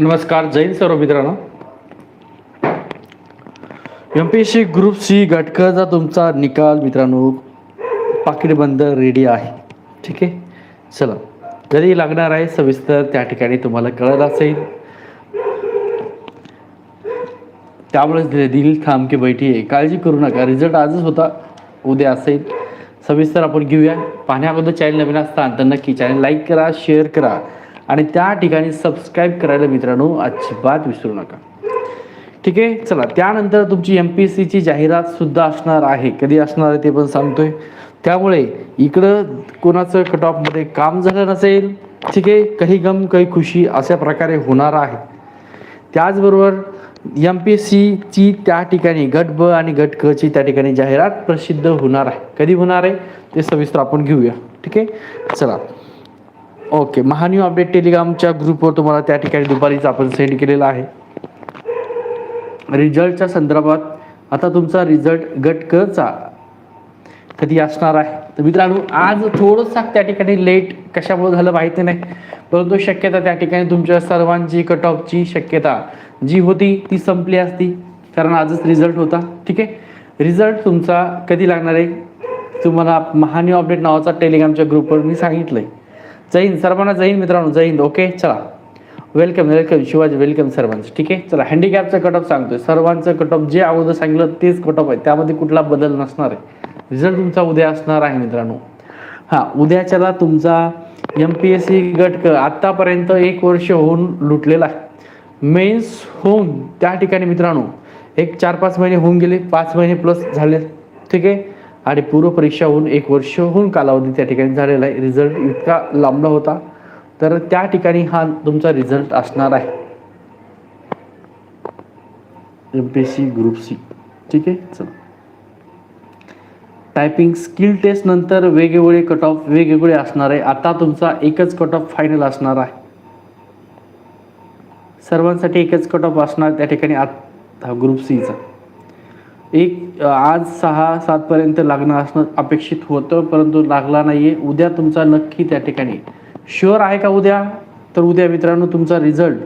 नमस्कार जैन सर्व मित्रांनो. M P S C group C घटकाचा तुमचा निकाल मित्रांनो पाकिटबंद रेडी आहे. ठीक आहे? चला. जरी लागणार आहे सविस्तर त्या ठिकाणी तुम्हाला कळत असेल. त्यामुळेच दिल थांब की बैठी आहे. काळजी करू नका. रिझल्ट आजच होता. उद्या असेल. सविस्तर आपण घेऊया. पाहण्याअगोदर चॅनल नवीन असताना तर नक्की चॅनल लाईक करा शेअर करा. आणि त्या ठिकाणी सबस्क्राईब करायला मित्रांनो अजिबात विसरू नका. ठीक आहे? चला त्यानंतर तुमची एम पी एस सीची जाहिरात सुद्धा असणार आहे. कधी असणार आहे ते पण सांगतोय. त्यामुळे इकडं कोणाचं कट ऑफमध्ये काम झालं नसेल ठीक आहे? काही गम काही खुशी अशा प्रकारे होणार आहे. त्याचबरोबर एम पी एस सीची त्या ठिकाणी गट ब आणि गट क ची त्या ठिकाणी जाहिरात प्रसिद्ध होणार आहे. कधी होणार आहे? ते सविस्तर आपण घेऊया. ठीक आहे? चला. ओके महान्यू अपडेट टेलिग्रामच्या ग्रुपवर तुम्हाला त्या ठिकाणी दुपारीच आपण सेंड केलेला आहे. रिझल्टच्या संदर्भात आता तुमचा रिझल्ट गट क चा कधी असणार आहे? तर मित्रांनो आज थोडंसं त्या ठिकाणी लेट कशामुळे झालं माहिती नाही परंतु शक्यता त्या ठिकाणी तुमच्या सर्वांची कट ऑफची शक्यता जी होती ती संपली असती. कारण आजच रिझल्ट होता ठीक आहे? रिझल्ट तुमचा कधी लागणार आहे? तुम्हाला महान्यू अपडेट नावाचा टेलिग्रामच्या ग्रुपवर मी सांगितलं आहे जय हिंद सर्वांना जय हिंद मित्रांनो जय हिंद. ओके चला. वेलकम वेलकम शिवाजी वेलकम सर्वांचं. ठीक आहे? चला हँडिकॅपचं कट ऑफ सांगतोय. सर्वांचं कट ऑफ जे अगोदर सांगितलं तेच कट ऑफ आहे. त्यामध्ये कुठला बदल नसणार आहे. रिझल्ट तुमचा उद्या असणार आहे मित्रांनो. हां उद्याच्याला तुमचा एम पी एस सी गट आत्तापर्यंत एक वर्ष होऊन लुटलेला आहे. मेन्स होऊन त्या ठिकाणी मित्रांनो एक चार पाच महिने होऊन गेले पाच महिने प्लस झाले. ठीक आहे? आणि पूर्व परीक्षा होऊन एक वर्षहून कालावधी त्या ठिकाणी झालेला आहे. रिझल्ट इतका लांबला होता. तर त्या ठिकाणी हा तुमचा रिझल्ट असणार आहे. M P S C group C ठीक आहे? चला. टायपिंग स्किल टेस्ट नंतर वेगवेगळे कट ऑफ वेगवेगळे असणार आहे. आता तुमचा एकच कट ऑफ फायनल असणार आहे. सर्वांसाठी एकच कट ऑफ असणार त्या ठिकाणी आत हा ग्रुप सीचा एक आज सहा सातपर्यंत लागणं असणं अपेक्षित होतं परंतु लागला नाही आहे उद्या तुमचा नक्की त्या ठिकाणी. शुअर आहे का उद्या? तर उद्या मित्रांनो तुमचा रिझल्ट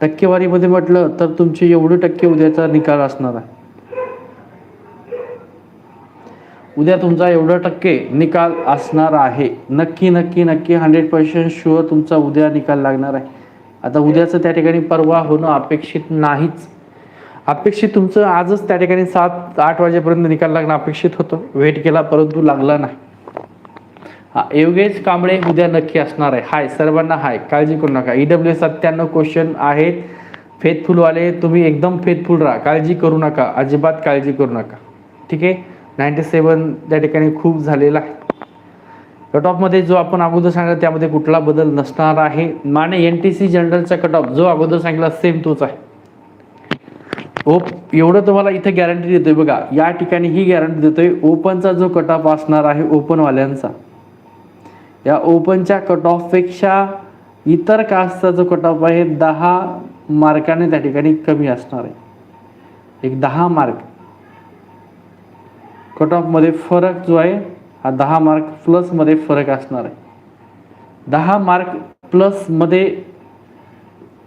टक्केवारीमध्ये म्हटलं तर तुमचे एवढे टक्के उद्याचा निकाल असणार आहे. उद्या तुमचा एवढं टक्के निकाल असणार आहे. नक्की नक्की नक्की हंड्रेड पर्सेंट शुअर तुमचा उद्या निकाल लागणार आहे. आता उद्याचं त्या ठिकाणी परवा होणं अपेक्षित नाहीच. अपेक्षित तुमचं आजच त्या ठिकाणी सात आठ वाजेपर्यंत निकाल लागणं अपेक्षित होतं. वेट केला परंतु लागला नाही. योगेश कांबळे उद्या नक्की असणार आहे. हाय सर्वांना हाय. काळजी करू नका. ई डब्ल्यू सत्त्याण्णव क्वेश्चन आहेत. फेथफुलवाले तुम्ही एकदम फेथफुल राहा. काळजी करू नका. अजिबात काळजी करू नका. ठीक आहे? नाईन्टी सेवन त्या ठिकाणी खूप झालेला आहे. कट ऑफमध्ये जो आपण अगोदर सांगितला त्यामध्ये कुठला बदल नसणार आहे. माने एन टी सी जनरलचा कट ऑफ जो अगोदर सांगितला सेम तोच आहे. ओप एवढं तुम्हाला इथे गॅरंटी देतोय बघा. या ठिकाणी ही गॅरंटी देतोय ओपनचा जो कट ऑफ असणार आहे ओपनवाल्यांचा या ओपनच्या कट ऑफपेक्षा इतर कास्टचा जो कट ऑफ आहे दहा मार्काने त्या ठिकाणी कमी असणार आहे. एक दहा मार्क. कट ऑफमध्ये फरक जो आहे हा दहा मार्क प्लसमध्ये फरक असणार आहे. दहा मार्क प्लसमध्ये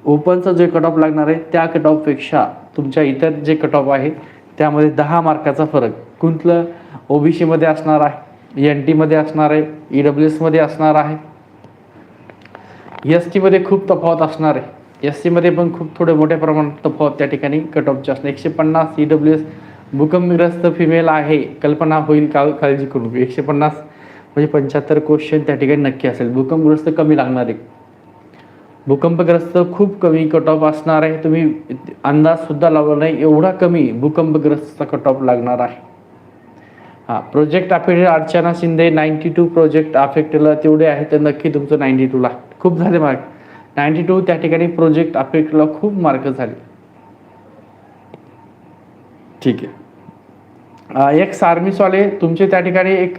ओपनचा जो कट ऑफ लागणार आहे त्या कट ऑफपेक्षा तुमच्या इतर जे कट ऑफ आहे त्यामध्ये दहा मार्काचा फरक. कुठलं ओबीसीमध्ये असणार आहे एन टीमध्ये असणार आहे ई डब्ल्यू एसमध्ये असणार आहे. एस टीमध्ये खूप तफावत असणार आहे. एस सीमध्ये पण खूप थोडे मोठ्या प्रमाणात तफावत त्या ठिकाणी कट ऑफचे असणार. एकशे पन्नास ई डब्ल्यू एस भूकंपग्रस्त फिमेल आहे कल्पना होईल का काळजी करू? एकशे पन्नास म्हणजे पंच्याहत्तर क्वेश्चन त्या ठिकाणी नक्की असेल. भूकंपग्रस्त कमी लागणार आहे. भूकंपग्रस्त खूप कमी कट ऑफ असणार आहे. तुम्ही अंदाजसुद्धा लावला नाही एवढा कमी भूकंपग्रस्तचा कट ऑफ लागणार आहे. हां project affected Archana Shinde ninety two project अफेक्टेडला तेवढे आहे तर नक्की तुमचं नाईन्टी टूला खूप झाले मार्क नाईन्टी टू त्या ठिकाणी प्रोजेक्ट अफेक्टला खूप मार्क झाले. ठीक आहे. एक आर्मीसवाले तुमचे त्या ठिकाणी एक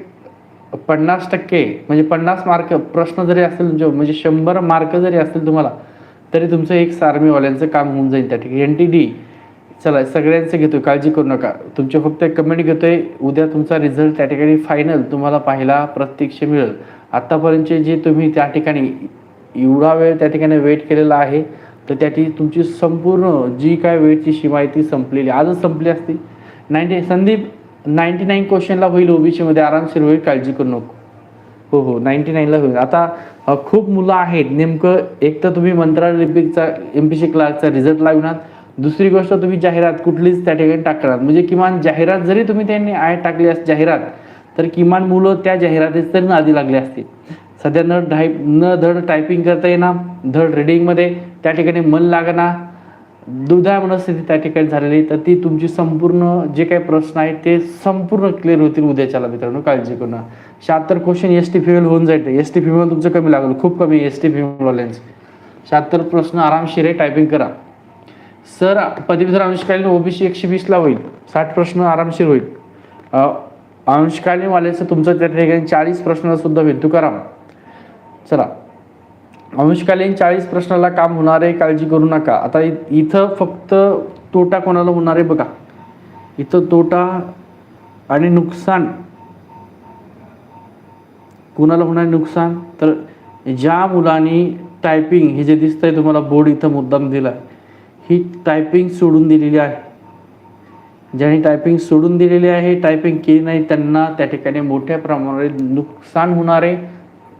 पन्नास टक्के म्हणजे पन्नास मार्क प्रश्न जरी असतील तुमचे म्हणजे शंभर मार्क जरी असतील तुम्हाला तरी तुमचं एक सार्मीवाल्यांचं काम होऊन जाईल त्या ठिकाणी. एन टी डी चला सगळ्यांचं घेतोय काळजी करू नका. तुमचे फक्त एक कमेंट घेतोय उद्या तुमचा रिझल्ट त्या ठिकाणी फायनल तुम्हाला पाहायला प्रत्यक्ष मिळेल. आत्तापर्यंतचे जे तुम्ही त्या ठिकाणी एवढा वेळ त्या ठिकाणी वेट केलेला आहे तर त्याची तुमची संपूर्ण जी काय वेळची सीमा आहे ती संपलेली. आजच संपली असती. नाईन्टी संदीप नाईन्टी नाईन क्वेश्चनला होईल ओबीसीमध्ये आरामशीर होईल काळजी करू नको. हो हो नाईन्टी नाईनला होईल. आता खूप मुलं आहेत. नेमकं एक तर तुम्ही मंत्रालय लिपिकचा एम पी सी क्लासचा रिझल्ट लावणार. दुसरी गोष्ट तुम्ही जाहिरात कुठलीच त्या ठिकाणी टाकणार. म्हणजे किमान जाहिरात जरी तुम्ही त्यांनी आय टाकली अस जाहिरात तर किमान मुलं त्या जाहिरातीच तरी आधी लागले असतील. सध्या न टाईप न धड टायपिंग करता येणार धड रिडिंगमध्ये त्या ठिकाणी मन लागणार. दुधा मनस्थिती त्या ठिकाणी झालेली तर ती तुमची संपूर्ण जे काही प्रश्न आहेत ते संपूर्ण क्लिअर होतील उद्याच्याला मित्रांनो काळजी करू नका. शहात्तर क्वेश्चन एस टी फिमेल होऊन जाईल एस टी फिमेल तुमचं कमी लागलं. खूप कमी एस टी फिमेलवाल्यांचे शहात्तर प्रश्न आरामशीर आहे टायपिंग करा. सर पदवीधर अंशकालीन ओबीसी एकशे वीसला होईल. साठ प्रश्न आरामशीर होईल. अ, अंशकालीन वाल्याचं तुमचं त्या ठिकाणी चाळीस प्रश्न सुद्धा होईल तुकाराम चला. अंशकालीन चाळीस प्रश्नाला काम होणार आहे काळजी करू नका. आता इ- इथं फक्त तोटा कोणाला होणार आहे बघा. इथं तोटा आणि नुकसान. कुणाला होणार आहे नुकसान? तर ज्या मुलांनी टायपिंग हे जे दिसतंय तुम्हाला बोर्ड इथं मुद्दाम दिला ही टायपिंग सोडून दिलेली आहे. ज्यांनी टायपिंग सोडून दिलेली आहे टायपिंग केली नाही त्यांना त्या ठिकाणी मोठ्या प्रमाणात नुकसान होणार आहे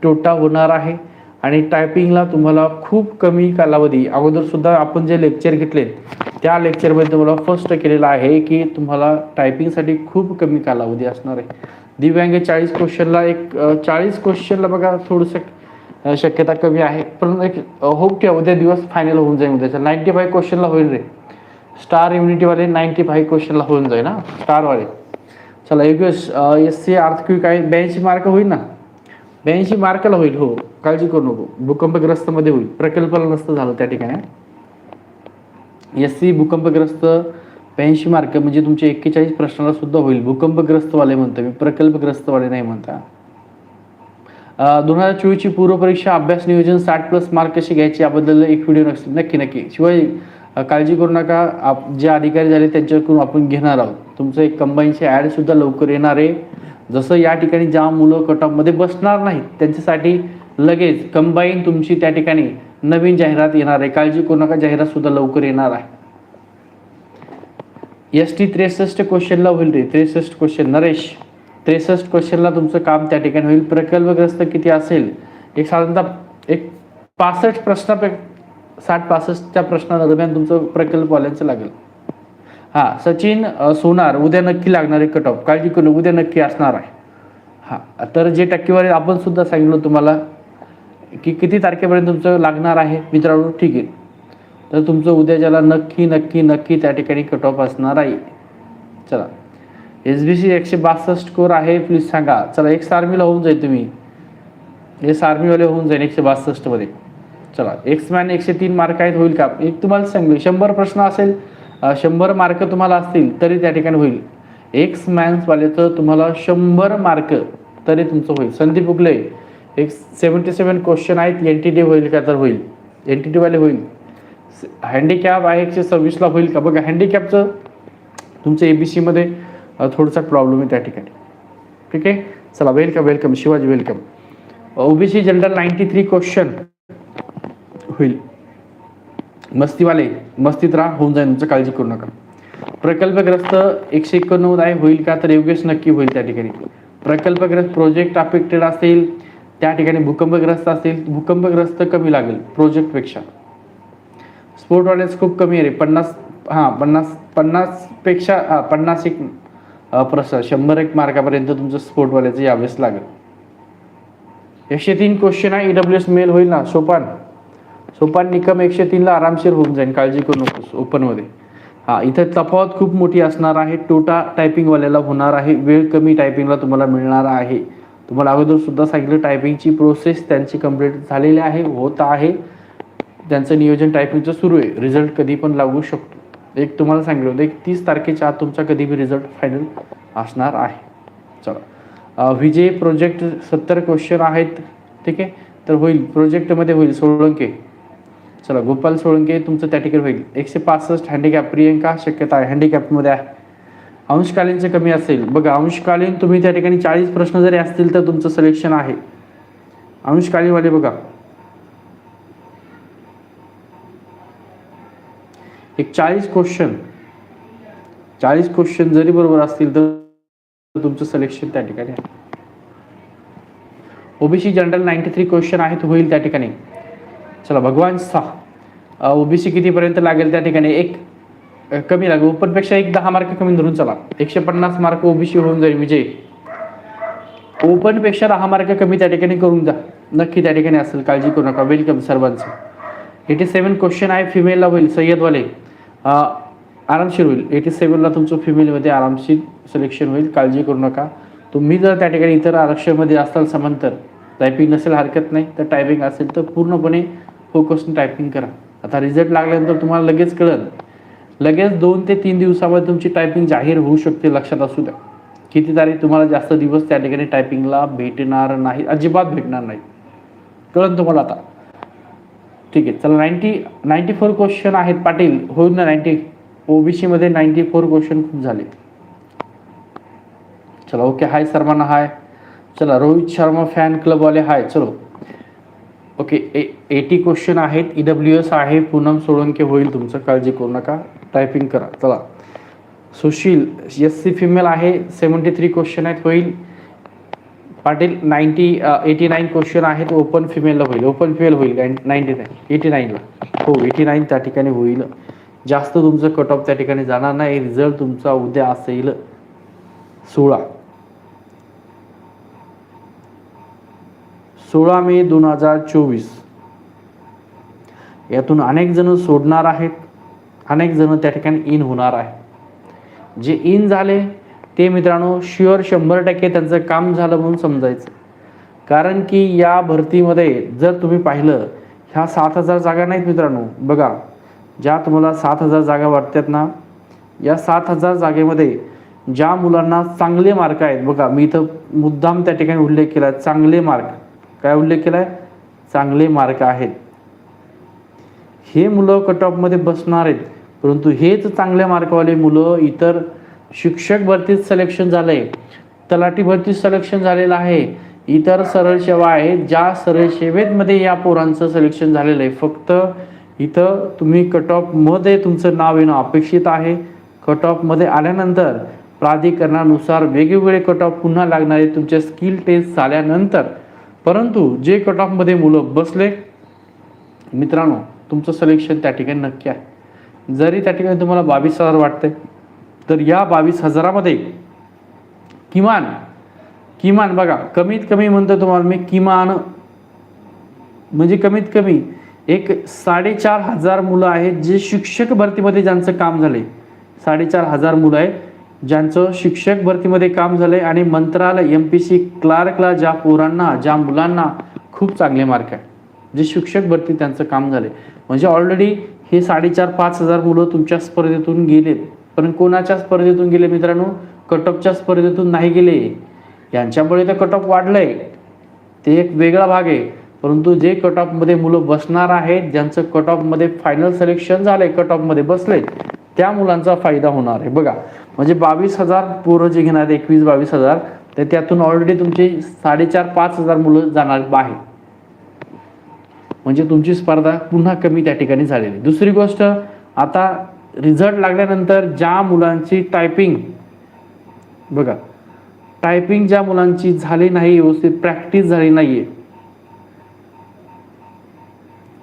तोटा होणार आहे. आणि टायपिंगला तुम्हाला खूप कमी कालावधी अगोदर सुद्धा आपण जे लेक्चर घेतले त्या लेक्चरमध्ये तुम्हाला फर्स्ट केलेलं आहे की तुम्हाला टायपिंगसाठी खूप कमी कालावधी असणार आहे. दिव्यांग चाळीस क्वेश्चनला एक चाळीस क्वेश्चनला बघा थोडंसं शक्यता कमी आहे. पण एक होप ठेवा उद्या दिवस फायनल होऊन जाईल उद्याचा. नाईन्टी फाईव्ह क्वेश्चनला होईल रे. स्टार इम्युनिटीवाले नाईन्टी फाईव्ह क्वेश्चनला होऊन जाईल ना स्टारवाले चला एक एस सी आर्थिक काय? ब्याऐंशी मार्क होईल ना? ब्याऐंशी मार्कला होईल हो. काळजी करू नको. भूकंपग्रस्तमध्ये होईल. प्रकल्पाला नसतं झालं त्या ठिकाणी. एस सी भूकंपग्रस्त ब्याऐंशी मार्क म्हणजे तुमच्या एक्केचाळीस प्रश्नाला सुद्धा होईल. भूकंपग्रस्तवाले म्हणतो मी प्रकल्पग्रस्तवाले नाही म्हणता. दोन हजार चोवीसची पूर्वपरीक्षा अभ्यास नियोजन साठ प्लस मार्क कशी घ्यायची याबद्दल एक व्हिडिओ नक्की नक्की नक्की. शिवाय काळजी करू नका. आप जे अधिकारी झाले त्यांच्याकडून आपण घेणार आहोत. तुमचं एक कंबाईनचे ॲड सुद्धा लवकर येणार आहे. जसं या ठिकाणी ज्या मुलं कटॉपमध्ये बसणार नाहीत त्यांच्यासाठी लगेच कंबाईन तुमची त्या ठिकाणी नवीन जाहिरात येणार आहे. काळजी करू नका जाहिरात सुद्धा लवकर येणार आहे. एस टी त्रेसष्ट क्वेश्चनला होईल रे. त्रेसष्ट क्वेश्चन नरेश त्रेसष्ट क्वेश्चनला तुमचं काम त्या ठिकाणी होईल. प्रकल्पग्रस्त किती असेल? एक साधारणतः एक पासष्ट प्रश्नापेक्षा साठ पासष्टच्या प्रश्नादरम्यान तुमचं प्रकल्पवाल्यांचं लागेल. हां सचिन सोनार उद्या नक्की लागणार आहे कट ऑफ काळजी करू उद्या नक्की असणार आहे. हां तर जे टक्केवारी आपण सुद्धा सांगितलं तुम्हाला की किती तारखेपर्यंत तुमचं लागणार आहे? मित्रांनो ठीक आहे. तर तुमचं उद्याच्याला नक्की नक्की नक्की त्या ठिकाणी कट ऑफ असणार आहे. चला. एस बी सी एकशे बासष्ट स्कोर आहे प्लीज सांगा. चला एक आर्मीला होऊन जाईल तुम्ही. एस आर्मीवाले होऊन जाईल एकशे बासष्टमध्ये चला एक्स मॅन एकशे तीन मार्क आहेत होईल का? एक तुम्हाला सांगू शंभर प्रश्न असेल शंभर मार्क तुम्हाला असतील तरी त्या ठिकाणी होईल. एक्स मॅन्सवाल्याचं तुम्हाला शंभर मार्क तरी तुमचं होईल. संदीप उगले एक सेवन्टी सेवन क्वेश्चन आहेत एन टी डी होईल का तर होईल. एन टी डीवाले होईल. हँडिकॅप आहे एकशे सव्वीसला होईल का? बघा हँडिकॅपचं तुमचं ए बी सीमध्ये थोडासा प्रॉब्लेम आहे त्या ठिकाणी. ठीक आहे? चला welcome welcome Shivaji welcome OBC general ninety three question होईल. मस्तीवाले मस्तीत राहा होऊन जाईल तुमचं काळजी करू नका. प्रकल्पग्रस्त एकशे एकोणनव्वद आहे होईल का? तर योगेश नक्की होईल त्या ठिकाणी. प्रकल्पग्रस्त प्रोजेक्ट अफेक्टेड असेल त्या ठिकाणी भूकंपग्रस्त असतील भूकंपग्रस्त कमी लागेल प्रोजेक्टपेक्षा. स्पोर्टवाल्याच खूप कमी आहे रे पन्नास हां पन्नास पन्नासपेक्षा हां पन्नास एक प्रश्न शंभर एक मार्कापर्यंत तुमचं स्पोर्टवाल्याचं यावेळेस लागेल. एकशे तीन क्वेश्चन आहे ईडब्ल्यू एस मेल होईल ना सोपान. सोपान निकम एकशे तीनला आरामशीर होऊन जाईल काळजी करू नकोस ओपनमध्ये हां इथं तफावत खूप मोठी असणार आहे टोटा टायपिंगवाल्याला होणार आहे वेळ कमी टायपिंगला तुम्हाला मिळणार आहे. तुम्हाला अगोदर सुद्धा सांगितलं टायपिंगची प्रोसेस त्यांची कंप्लीट झालेली आहे होत आहे. त्यांचं नियोजन टायपिंगचं सुरू आहे. रिझल्ट कधी पण लागू शकतो. एक तुम्हाला सांगितलं होतं एक तीस तारखेच्या आत तुमचा कधी बी रिझल्ट फायनल असणार आहे. चला. विजय प्रोजेक्ट सत्तर क्वेश्चन आहेत. ठीक आहे? तर होईल. प्रोजेक्टमध्ये होईल सोळंके. चला गोपाल सोळंके तुमचं त्या ठिकाणी होईल. एकशे पासष्ट हँडिकॅप प्रियंका शक्यता आहे. हँडिकॅपमध्ये आहे. अंशकालीनचं कमी असेल. बघा अंशकालीन तुम्ही त्या ठिकाणी चाळीस प्रश्न जरी असतील तर तुमचं सिलेक्शन आहे. अंशकालीनवाले बघा. एक चाळीस क्वेश्चन चाळीस क्वेश्चन जरी बरोबर असतील तर तुमचं सिलेक्शन त्या ठिकाणी आहे. OBC general ninety three question आहेत होईल त्या ठिकाणी. चला भगवान सहा. ओबीसी कितीपर्यंत लागेल त्या ठिकाणी? एक. कमी लागेल ओपनपेक्षा एक दहा मार्क कमी धरून चला. एकशे पन्नास मार्क ओबीसी होऊन जाईल विजय. ओपनपेक्षा दहा मार्क कमी त्या ठिकाणी करून जा. नक्की त्या ठिकाणी असेल काळजी करू नका. वेलकम सर्वांचं. एटी सेवन क्वेश्चन आहे फिमेलला होईल. सय्यदवाले. आरामशीर होईल. एटी सेवनला तुमचं फिमेलमध्ये आरामशीर सिलेक्शन होईल. काळजी करू नका. तुम्ही जर त्या ठिकाणी इतर आरक्षणमध्ये असाल समांतर टायपिंग नसेल हरकत नाही तर टायपिंग असेल तर पूर्णपणे फोकसून टायपिंग करा. आता रिझल्ट लागल्यानंतर तुम्हाला लगेच कळेल. लगेच दोन ते तीन दिवसामध्ये तुमची टायपिंग जाहीर होऊ शकते लक्षात असू द्या. किती तारीख तुम्हाला जास्त दिवस त्या ठिकाणी टायपिंगला भेटणार नाही अजिबात भेटणार नाही कळण तुम्हाला आता? ठीक आहे चला नाईन्टी नाईन्टी फोर क्वेश्चन आहेत पाटील. होईल ना नाईन्टी ओबीसीमध्ये नाईन्टी फोर क्वेश्चन खूप झाले. चला ओके हाय सर्वांना हाय. चला रोहित शर्मा फॅन क्लबवाले हाय. चलो. ओके ए एटी क्वेश्चन आहेत. ई डब्ल्यू एस आहे पूनम सोळंके होईल तुमचं काळजी करू नका. टायपिंग करा. चला. सुशील एस सी फिमेल आहे सेवन्टी थ्री क्वेश्चन आहेत होईल. Patil ninety eighty nine question आहेत ओपन फिमेलला होईल. ओपन फिमेल होईल नाईन्टी नाईन एटी नाईनला हो एटी नाईन त्या ठिकाणी होईल. जास्त तुमचं कट ऑफ त्या ठिकाणी जाणार नाही. रिझल्ट तुमचा उद्या असेल सोळा. सोळा मे दोन हजार चोवीस. यातून अनेक जण सोडणार आहेत. अनेक जण त्या ठिकाणी इन होणार आहे जे इन झाले ते मित्रांनो शुअर शंभर टक्के त्यांचं काम झालं म्हणून समजायचं. कारण की या भरतीमध्ये जर तुम्ही पाहिलं ह्या सात हजार जागा नाहीत मित्रांनो. बघा ज्या तुम्हाला सात हजार जागा वाटतात ना या सात हजार जागेमध्ये ज्या मुलांना चांगले मार्क आहेत बघा मी इथं मुद्दाम त्या ठिकाणी उल्लेख केला आहे चांगले मार्क काय उल्लेख केला आहे चांगले मार्क आहेत. हे मुलं कट ऑफमध्ये बसणार आहेत. परंतु हेच चांगल्या मार्कवाले मुलं इतर शिक्षक भरतीत सिलेक्शन झालंय तलाठी भरतीत सिलेक्शन झालेलं आहे इतर सरळ सेवा आहेत ज्या सरळ सेवेमध्ये या पोरांचं सिलेक्शन झालेलं आहे. फक्त इथं तुम्ही कट ऑफमध्ये तुमचं नाव येणं अपेक्षित आहे. कट ऑफमध्ये आल्यानंतर प्राधिकरणानुसार वेगवेगळे कट ऑफ पुन्हा लागणारे तुमचे तुमच्या स्किल टेस्ट झाल्यानंतर परंतु जे कट ऑफमध्ये मुलं बसले मित्रांनो तुमचं सिलेक्शन त्या ठिकाणी नक्की आहे. जरी त्या ठिकाणी तुम्हाला बावीस हजार वाटते तर या बावीस हजारामध्ये किमान किमान बघा कमीत कमी म्हणतो तुम्हाला मी किमान म्हणजे कमीत कमी एक साडेचार हजार मुलं आहेत जे शिक्षक भरतीमध्ये ज्यांचं काम झालंय साडेचार हजार मुलं आहेत ज्यांचं शिक्षक भरतीमध्ये काम झालंय आणि मंत्रालय एम पी सी क्लार्कला ज्या पोरांना ज्या मुलांना खूप चांगले मार्क आहे जे शिक्षक भरती त्यांचं काम झालंय म्हणजे ऑलरेडी हे साडेचार पाच हजार मुलं तुमच्या स्पर्धेतून गेलेत. पण कोणाच्या स्पर्धेतून गेले मित्रांनो? कटअपच्या स्पर्धेतून नाही गेले. यांच्यामुळे तर कटअप वाढलंय. ते एक वेगळा भाग आहे. परंतु जे कट ऑफमध्ये मुलं बसणार आहेत ज्यांचं कट ऑफमध्ये फायनल सिलेक्शन झालंय कट ऑफमध्ये बसले त्या मुलांचा फायदा होणार आहे. बघा म्हणजे बावीस हजार पोरं जे घेणार आहेत एकवीस बावीस हजार तर त्यातून ऑलरेडी तुमचे साडेचार पाच हजार मुलं जाणार बाहेर. म्हणजे तुमची स्पर्धा पुन्हा कमी त्या ठिकाणी झालेली. दुसरी गोष्ट आता रिझल्ट लागल्यानंतर ज्या मुलांची टायपिंग बघा टायपिंग ज्या मुलांची झाली नाही व्यवस्थित प्रॅक्टिस झाली नाहीये.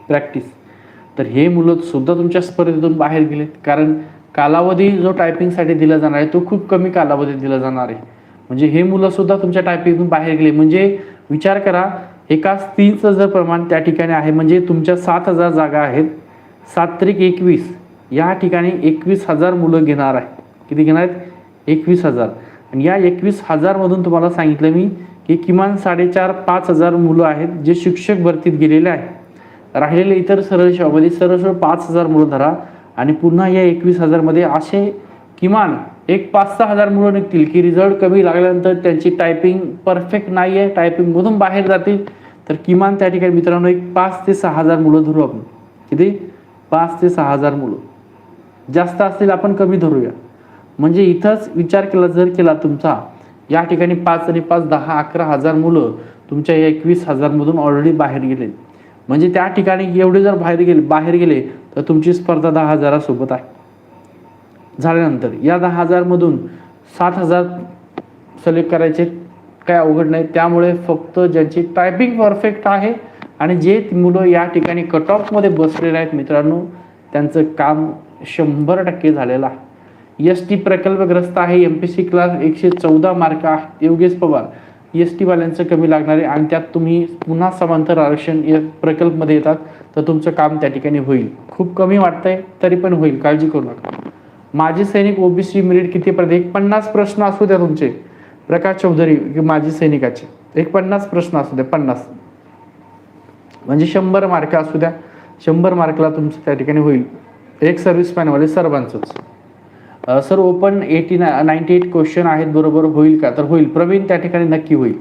प्रॅक्टिस तर हे मुलं सुद्धा तुमच्या स्पर्धेतून बाहेर गेलेत कारण कालावधी जो टायपिंगसाठी दिला जाणार आहे तो खूप कमी कालावधीत दिला जाणार आहे. म्हणजे हे मुलं सुद्धा तुमच्या टायपिंगतून बाहेर गेले. म्हणजे विचार करा एकाच तीनचं जर प्रमाण त्या ठिकाणी आहे म्हणजे तुमच्या सात हजार जागा आहेत सात त्रिक एकवीस या ठिकाणी एकवीस हजार मुलं घेणार आहे किती घेणार आहेत? एकवीस हजार. आणि या एकवीस हजारमधून तुम्हाला सांगितलं मी की किमान साडेचार पाच हजार मुलं आहेत जे शिक्षक भरतीत गेलेले आहेत. राहिलेले इतर सरळ सेवामध्ये सरळ पाच हजार मुलं धरा आणि पुन्हा या एकवीस हजारमध्ये असे किमान एक पाच सहा हजार मुलं निघतील की रिझल्ट कमी लागल्यानंतर त्यांची टायपिंग परफेक्ट नाही आहे टायपिंगमधून बाहेर जातील. तर किमान त्या ठिकाणी मित्रांनो एक पाच ते सहा हजार मुलं धरू आपण. किती? पाच ते सहा हजार मुलं. जास्त असतील आपण कमी धरूया. म्हणजे इथंच विचार केला जर केला तुमचा या ठिकाणी पाच आणि पाच दहा अकरा हजार मुलं तुमच्या या एकवीस हजारमधून ऑलरेडी बाहेर गेले. म्हणजे त्या ठिकाणी एवढे जर बाहेर गेले बाहेर गेले तर तुमची स्पर्धा दहा हजारासोबत आहे. झाल्यानंतर या दहा हजारमधून सात हजार सिलेक्ट करायचे काय अवघड नाही. त्यामुळे फक्त ज्यांची टायपिंग परफेक्ट आहे आणि जे मुलं या ठिकाणी कट ऑफमध्ये बसलेले आहेत मित्रांनो त्यांचं काम शंभर टक्के झालेलं आहे. एस टी प्रकल्पग्रस्त आहे एम पी सी क्लास एकशे चौदा मार्क आहे. योगेश पवार एस टीवाल्यांचं कमी लागणार आहे आणि त्यात तुम्ही पुन्हा समांतर आरक्षण या प्रकल्पमध्ये येतात तर तुमचं काम त्या ठिकाणी होईल. खूप कमी वाटतंय तरी पण होईल. काळजी करू नका. माजी सैनिक ओबीसी मेरिट कितीपर्यंत एक पन्नास प्रश्न असू द्या तुमचे. प्रकाश चौधरी माजी सैनिकाचे. एक पन्नास प्रश्न असू द्या पन्नास. म्हणजे शंभर मार्क असू द्या. शंभर मार्कला तुमचं त्या ठिकाणी होईल. एक सर्व्हिस मॅनवाले सर्वांचंच. सर ओपन एटी ना नाईन्टी एट क्वेश्चन आहेत बरोबर होईल का? तर होईल. प्रवीण त्या ठिकाणी नक्की होईल.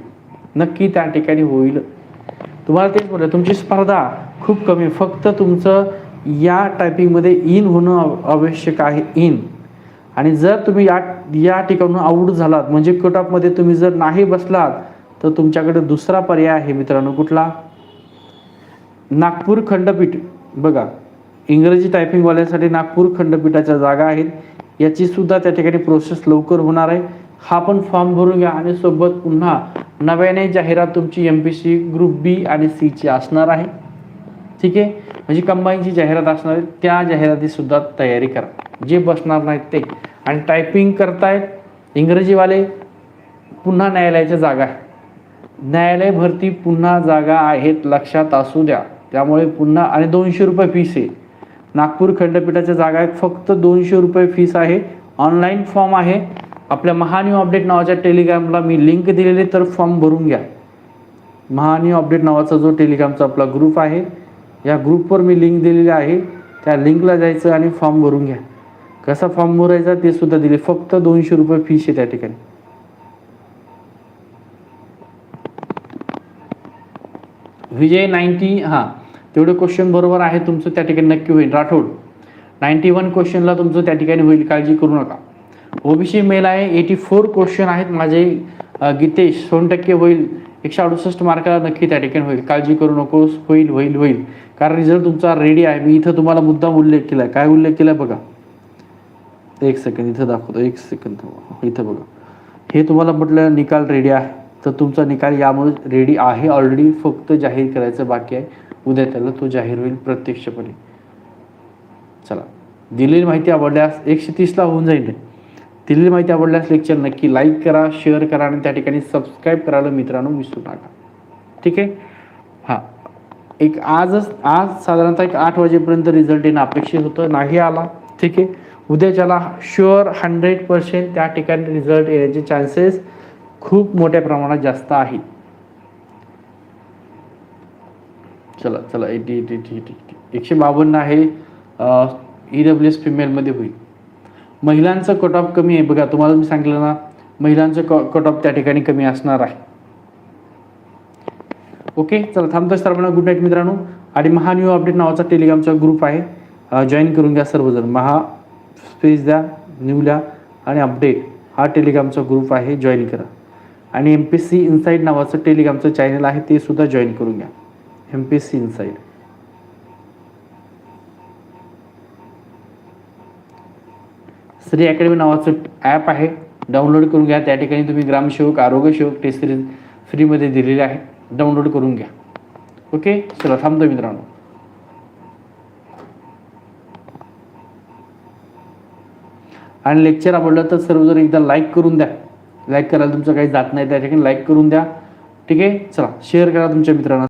नक्की त्या ठिकाणी होईल. तुम्हाला तेच बोललं तुमची स्पर्धा खूप कमी फक्त तुमचं या टायपिंगमध्ये इन होणं आवश्यक आहे. इन आणि जर तुम्ही या या ठिकाणून आऊट झालात म्हणजे कट ऑफमध्ये तुम्ही जर नाही बसलात तर तुमच्याकडे दुसरा पर्याय आहे मित्रांनो कुठला? नागपूर खंडपीठ. बघा इंग्रजी टायपिंगवाल्यांसाठी नागपूर खंडपीठाच्या जागा आहेत. याची सुद्धा त्या ठिकाणी प्रोसेस लवकर होणार आहे. हा पण फॉर्म भरून घ्या आणि सोबत पुन्हा नव्याने जाहिरात तुमची M P C group B आणि सीची असणार आहे. ठीक आहे? म्हणजे कंबाईनची जाहिरात असणार आहे त्या जाहिरातीसुद्धा तयारी करा. जे बसणार नाहीत ते. आणि टायपिंग करतायत इंग्रजीवाले पुन्हा न्यायालयाच्या जागा आहे. न्यायालय भरती पुन्हा जागा आहेत लक्षात असू द्या. त्यामुळे पुन्हा आणि दोनशे रुपये फीस आहे. नागपूर खंडपीठाच्या जागा आहेत फक्त दोनशे रुपये फीस आहे. ऑनलाईन फॉर्म आहे. आपल्या महान्यू अपडेट नावाच्या टेलिग्रामला मी लिंक दिलेली तर फॉर्म भरून घ्या. महान्यू अपडेट नावाचा जो टेलिग्रामचा आपला ग्रुप आहे या ग्रुपवर मी लिंक दिलेली आहे. त्या लिंकला जायचं आणि फॉर्म भरून घ्या. कसा फॉर्म भरायचा ते सुद्धा दिले. फक्त दोनशे रुपये फीस आहे त्या ठिकाणी. विजय नाईन्टी हां तेवढे क्वेश्चन बरोबर आहे तुमचं त्या ठिकाणी नक्की होईल. राठोड नाईन्टी वन क्वेश्चनला तुमचं त्या ठिकाणी होईल. काळजी करू नका. ओबीसी मेल आहे. एटी फोर क्वेश्चन आहेत. माझे गीतेश दोन टक्के होईल. एकशे अडुसष्ट मार्काला नक्की त्या ठिकाणी होईल. काळजी करू नकोस. होईल होईल होईल. कारण रिझल्ट तुमचा रेडी आहे. मी इथं तुम्हाला मुद्दाम उल्लेख केला आहे काय उल्लेख केला बघा. एक सेकंड इथं दाखवतो. एक सेकंद थांबा. इथं बघा. हे तुम्हाला म्हटलं निकाल रेडी आहे. तर तुमचा निकाल यामुळे रेडी आहे. ऑलरेडी फक्त जाहीर करायचं बाकी आहे. उद्या त्याला तो जाहीर होईल प्रत्यक्षपणे. चला. दिलेली माहिती आवडल्यास एकशे तीसला होऊन जाईल. दिलेली माहिती आवडल्यास लेक्चर नक्की लाईक करा शेअर करा आणि त्या ठिकाणी सबस्क्राईब करायला मित्रांनो विसरू नका. ठीक आहे? हां. एक आजच आज साधारणतः एक आठ वाजेपर्यंत रिझल्ट येणं अपेक्षित होतं. नाही आला. ठीक आहे. उद्याच्याला शुअर हंड्रेड पर्सेंट त्या ठिकाणी रिझल्ट येण्याचे चान्सेस खूप मोठ्या प्रमाणात जास्त आहेत. चला चला एटी एटी ठीक ठीक एकशे बावन्न आहे. ई डब्ल्यू एस फिमेलमध्ये होईल. महिलांचं कट ऑफ कमी आहे. बघा तुम्हाला मी सांगितलं ना महिलांचं क कट ऑफ त्या ठिकाणी कमी असणार आहे. ओके चला थांबतोय सर्वांना गुड नाईट मित्रांनो. आणि महा न्यू अपडेट नावाचा टेलिग्रामचा ग्रुप आहे. जॉईन करून घ्या सर्वजण. महा स्पेस द्या न्यू द्या आणि अपडेट हा टेलिग्रामचा ग्रुप आहे जॉईन करा. आणि एम पी सी इन्साईड नावाचं टेलिग्रामचं चॅनल आहे ते सुद्धा जॉईन करून घ्या. M P C inside Shri academy नावाचं ॲप आहे. डाउनलोड करून घ्या. त्या ठिकाणी तुम्ही ग्रामसेवक आरोग्यसेवक टेस्ट सिरीज फ्रीमध्ये दिलेले आहे डाउनलोड करून घ्या. ओके चला थांबतो मित्रांनो. आणि लेक्चर आवडलं तर सर्वजण एकदा लाईक करून द्या. लाईक करायला तुमचं काही जात नाही त्या ठिकाणी लाईक करून द्या. ठीक आहे? चला शेअर करा तुमच्या मित्रांना.